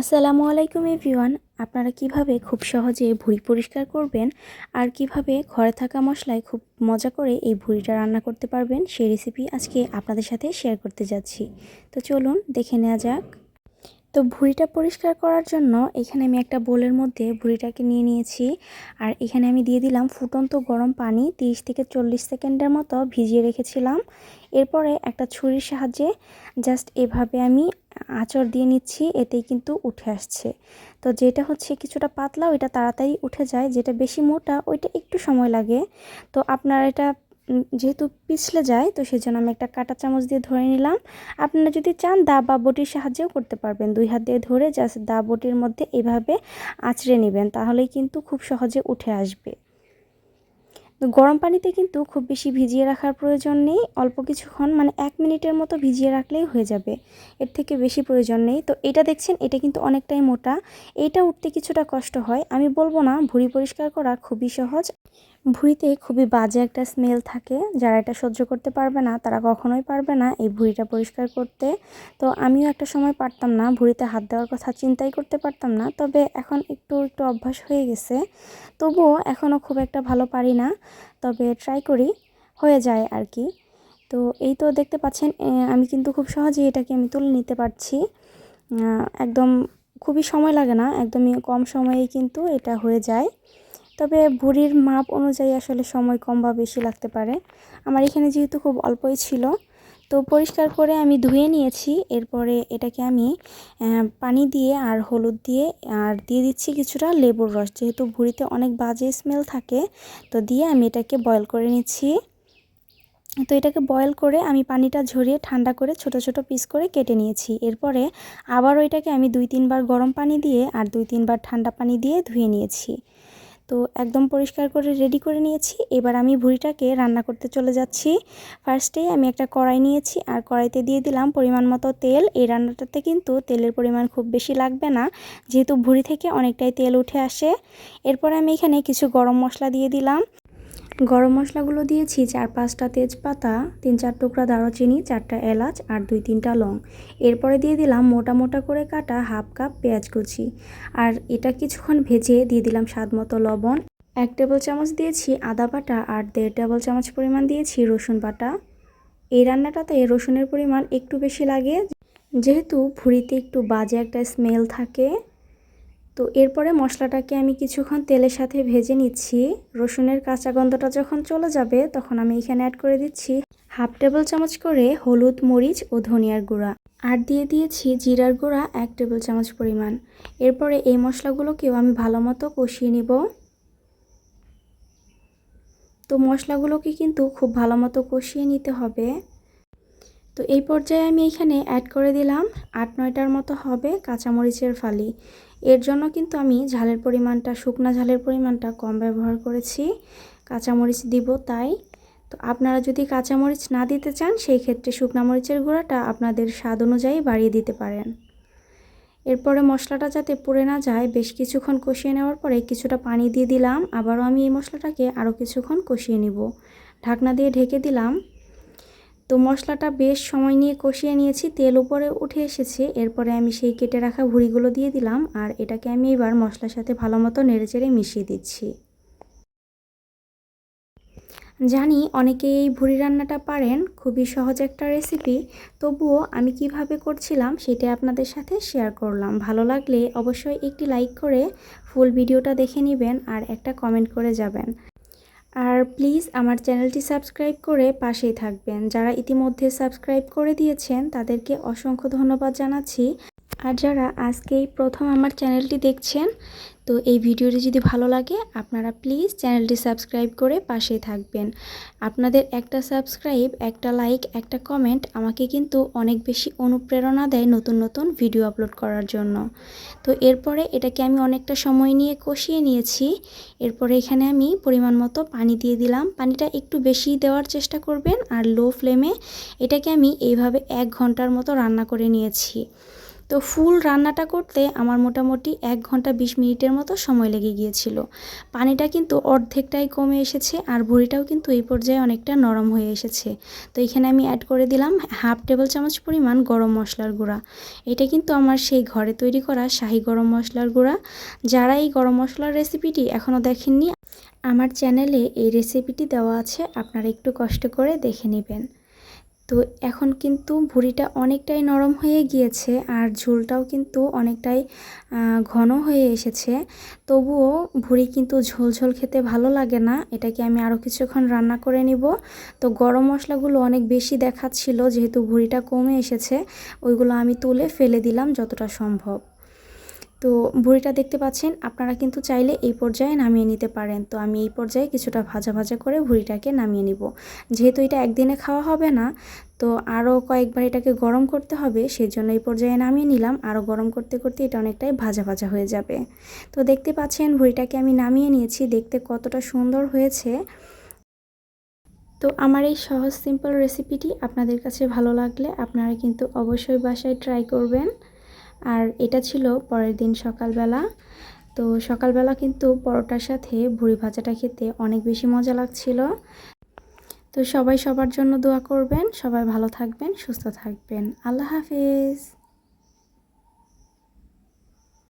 আসসালামু আলাইকুম এভরিওয়ান। আপনারা কীভাবে খুব সহজে ভুঁড়ি পরিষ্কার করবেন আর কীভাবে ঘরে থাকা মশলায় খুব মজা করে এই ভুঁড়িটা রান্না করতে পারবেন সেই রেসিপি আজকে আপনাদের সাথে শেয়ার করতে যাচ্ছি। তো চলুন দেখে নেওয়া যাক। তো ভুঁড়িটা পরিষ্কার করার জন্য এখানে আমি একটা বোলের মধ্যে ভুঁড়িটাকে নিয়ে নিয়েছি। আর এখানে আমি দিয়ে দিলাম ফুটন্ত গরম পানি 30 থেকে চল্লিশ সেকেন্ডের মতো ভিজিয়ে রেখেছিলাম। এরপরে একটা ছুরির সাহায্যে জাস্ট এভাবে আমি আঁচড় দিয়ে নিচ্ছি, এতেই কিন্তু উঠে আসছে। তো যেটা হচ্ছে কিছুটা পাতলা, ওইটা তাড়াতাড়ি উঠে যায়, যেটা বেশি মোটা, ওইটা একটু সময় লাগে। তো আপনারা এটা যেহেতু পিছলে যায়, তো সেই জন্য আমি একটা কাটা চামচ দিয়ে ধরে নিলাম। আপনারা যদি চান, দা বা বটির সাহায্যেও করতে পারবেন। দুই হাত দিয়ে ধরে জাস্ট দা বটির মধ্যে এভাবে আঁচড়ে নেবেন, তাহলেই কিন্তু খুব সহজে উঠে আসবে। গরম পানিতে কিন্তু খুব বেশি ভিজিয়ে রাখার প্রয়োজন নেই। অল্প কিছুক্ষণ মানে এক মিনিটের মতো ভিজিয়ে রাখলেই হয়ে যাবে। এর থেকে বেশি প্রয়োজন নেই। তো এটা দেখছেন, এটা কিন্তু অনেকটাই মোটা। এইটা উঠতে কিছুটা কষ্ট হয়। আমি বলব না, ভুঁড়ি পরিষ্কার করা খুবই সহজ। ভুঁড়িতে খুবই বাজে একটা স্মেল থাকে। যারা এটা সহ্য করতে পারবে না, তারা কখনোই পারবে না এই ভুঁড়িটা পরিষ্কার করতে। তো আমিও একটা সময় পারতাম না, ভুঁড়িতে হাত দেওয়ার কথা চিন্তাই করতে পারতাম না। তবে এখন একটু একটু অভ্যাস হয়ে গেছে। তবুও এখনও খুব একটা ভালো পারি না। তবে ট্রাই করি, হয়ে যায় আর কি তো এই তো দেখতে পাচ্ছেন আমি কিন্তু খুব সহজেই এটাকে আমি তুলে নিতে পারছি। একদম খুবই সময় লাগে না, একদমই কম সময়েই কিন্তু এটা হয়ে যায়। তবে ভুঁড়ির মাপ অনুযায়ী আসলে সময় কম বা বেশি লাগতে পারে। আমার এখানে যেহেতু খুব অল্পই ছিল, তো পরিষ্কার করে আমি ধুয়ে নিয়েছি। এরপরে এটাকে আমি পানি দিয়ে আর হলুদ দিয়ে আর দিয়ে দিচ্ছি কিছুটা লেবুর রস। যেহেতু ভুঁড়িতে অনেক বাজে স্মেল থাকে, তো দিয়ে আমি এটাকে বয়ল করে নিচ্ছি। তো এটাকে বয়েল করে আমি পানিটা ঝরিয়ে ঠান্ডা করে ছোট ছোট পিস করে কেটে নিয়েছি। এরপরে আবার ওইটাকে আমি দুই তিনবার গরম পানি দিয়ে আর দুই তিনবার ঠান্ডা পানি দিয়ে ধুয়ে নিয়েছি। তো একদম পরিষ্কার করে রেডি করে নিয়েছি। এবার আমি ভুঁড়িটাকে রান্না করতে চলে যাচ্ছি। ফার্স্টেই আমি একটা কড়াই নিয়েছি আর কড়াইতে দিয়ে দিলাম পরিমাণ মতো তেল। এই রান্নাটাতে কিন্তু তেলের পরিমাণ খুব বেশি লাগবে না, যেহেতু ভুঁড়ি থেকে অনেকটাই তেল উঠে আসে। এরপর আমি এখানে কিছু গরম মশলা দিয়ে দিলাম। গরম মশলাগুলো দিয়েছি চার পাঁচটা তেজপাতা, তিন চার টুকরা দারুচিনি, চারটা এলাচ আর দুই তিনটা লং। এরপরে দিয়ে দিলাম মোটা মোটা করে কাটা হাফ কাপ পেঁয়াজ কুচি। আর এটা কিছুক্ষণ ভেজে দিয়ে দিলাম স্বাদ মতো লবণ। এক টেবিল চামচ দিয়েছি আদা বাটা আর দেড় টেবিল চামচ পরিমাণ দিয়েছি রসুন বাটা। এই রান্নাটাতে রসুনের পরিমাণ একটু বেশি লাগে। যেহেতু ভুড়িতে একটু বাজে একটা স্মেল থাকে তো এরপরে মশলাটাকে আমি কিছুক্ষণ তেলের সাথে ভেজে নিচ্ছি। রসুনের কাঁচা গন্ধটা যখন চলে যাবে, তখন আমি এখানে অ্যাড করে দিচ্ছি হাফ টেবিল চামচ করে হলুদ, মরিচ ও ধনিয়ার গুঁড়া। আর দিয়ে দিয়েছি জিরার গুঁড়া এক টেবিল চামচ পরিমাণ। এরপরে এই মশলাগুলোকেও আমি ভালো মতো কষিয়ে নিব। তো মশলাগুলোকে কিন্তু খুব ভালো মতো কষিয়ে নিতে হবে। তো এই পর্যায়ে আমি এখানে অ্যাড করে দিলাম আট নয়টার মতো হবে কাঁচামরিচের ফালি। এর জন্য কিন্তু আমি ঝালের পরিমাণটা, শুকনা ঝালের পরিমাণটা কম ব্যবহার করেছি। কাঁচামরিচ দিব তাই। তো আপনারা যদি কাঁচামরিচ না দিতে চান, সেই ক্ষেত্রে শুকনা মরিচের গুঁড়াটা আপনাদের স্বাদ অনুযায়ী বাড়িয়ে দিতে পারেন। এরপরে মশলাটা যাতে পুড়ে না যায়, বেশ কিছুক্ষণ কষিয়ে নেওয়ার পরে কিছুটা পানি দিয়ে দিলাম। আবারও আমি এই মশলাটাকে আরও কিছুক্ষণ কষিয়ে নিব। ঢাকনা দিয়ে ঢেকে দিলাম। তো মশলাটা বেশ সময় নিয়ে কষিয়ে নিয়েছি, তেল উপরে উঠে এসেছে। এরপরে আমি সেই কেটে রাখা ভুড়িগুলো দিয়ে দিলাম আর এটাকে আমি এবার মশলার সাথে ভালো মতো নেড়েচেড়ে মিশিয়ে দিচ্ছি। জানি অনেকে এই ভুড়ি রান্নাটা পারেন, খুবই সহজ একটা রেসিপি। তবুও আমি কীভাবে করছিলাম সেটা আপনাদের সাথে শেয়ার করলাম। ভালো লাগলে অবশ্যই একটি লাইক করে ফুল ভিডিওটা দেখে নেবেন আর একটা কমেন্ট করে যাবেন। আর প্লিজ আমার চ্যানেলটি সাবস্ক্রাইব করে পাশেই থাকবেন। যারা ইতিমধ্যে সাবস্ক্রাইব করে দিয়েছেন, তাদেরকে অসংখ্য ধন্যবাদ জানাচ্ছি। আর যারা আজকেই প্রথম আমার চ্যানেলটি দেখছেন, তো এই ভিডিওটি যদি ভালো লাগে, আপনারা প্লিজ চ্যানেলটি সাবস্ক্রাইব করে পাশেই থাকবেন। আপনাদের একটা সাবস্ক্রাইব, একটা লাইক, একটা কমেন্ট আমাকে কিন্তু অনেক বেশি অনুপ্রেরণা দেয় নতুন নতুন ভিডিও আপলোড করার জন্য। তো এরপরে এটাকে আমি অনেকটা সময় নিয়ে কষিয়ে নিয়েছি। এরপরে এখানে আমি পরিমাণ মতো পানি দিয়ে দিলাম। পানিটা একটু বেশি দেওয়ার চেষ্টা করবেন আর লো ফ্লেমে এটাকে আমি এইভাবে এক ঘণ্টার মতো রান্না করে নিয়েছি। তো ফুল রান্নাটা করতে আমার মোটামুটি এক ঘণ্টা বিশ মিনিটের মতো সময় লেগে গিয়েছিল। পানিটা কিন্তু অর্ধেকটাই কমে এসেছে আর ভুড়িটাও কিন্তু এই পর্যায়ে অনেকটা নরম হয়ে এসেছে। তো এখানে আমি অ্যাড করে দিলাম হাফ টেবিল চামচ পরিমাণ গরম মশলার গুঁড়া। এটা কিন্তু আমার সেই ঘরে তৈরি করা শাহি গরম মশলার গুঁড়া। যারা এই গরম মশলার রেসিপিটি এখনও দেখেননি, আমার চ্যানেলে এই রেসিপিটি দেওয়া আছে, আপনারা একটু কষ্ট করে দেখে নেবেন। তো এখন কিন্তু ভুড়িটা অনেকটাই নরম হয়ে গিয়েছে আর ঝোলটাও কিন্তু অনেকটাই ঘন হয়ে এসেছে। তবুও ভুড়ি কিন্তু ঝোল ঝোল খেতে ভালো লাগে না। এটাকে আমি আরও কিছুক্ষণ রান্না করে নিব। তো গরম মশলাগুলো অনেক বেশি দেখাচ্ছিল, যেহেতু ভুড়িটা কমে এসেছে, ওইগুলো আমি তুলে ফেলে দিলাম যতটা সম্ভব। তো বুড়িটা দেখতে পাচ্ছেন, আপনারা কিন্তু চাইলে এই পর্যায়ে নামিয়ে নিতে পারেন। তো আমি এই পর্যায়ে কিছুটা ভাজা ভাজা করে ভুড়িটাকে নামিয়ে নিব। যেহেতু এটা একদিনে খাওয়া হবে না, তো আরও কয়েকবার এটাকে গরম করতে হবে সেই জন্য এই পর্যায়ে নামিয়ে নিলাম। আরও গরম করতে করতে এটা অনেকটাই ভাজা ভাজা হয়ে যাবে। তো দেখতে পাচ্ছেন, ভুড়িটাকে আমি নামিয়ে নিয়েছি। দেখতে কতটা সুন্দর হয়েছে। তো আমার এই সহজ, সিম্পল রেসিপিটি আপনাদের কাছে ভালো লাগলে আপনারা কিন্তু অবশ্যই বাসায় ট্রাই করবেন। আর এটা ছিল পরের দিন সকালবেলা। তো সকালবেলা কিন্তু পরোটার সাথে ভুড়ি ভাজাটা খেতে অনেক বেশি মজা লাগছিল। তো সবাই সবার জন্য দোয়া করবেন, সবাই ভালো থাকবেন, সুস্থ থাকবেন। আল্লাহ হাফিজ।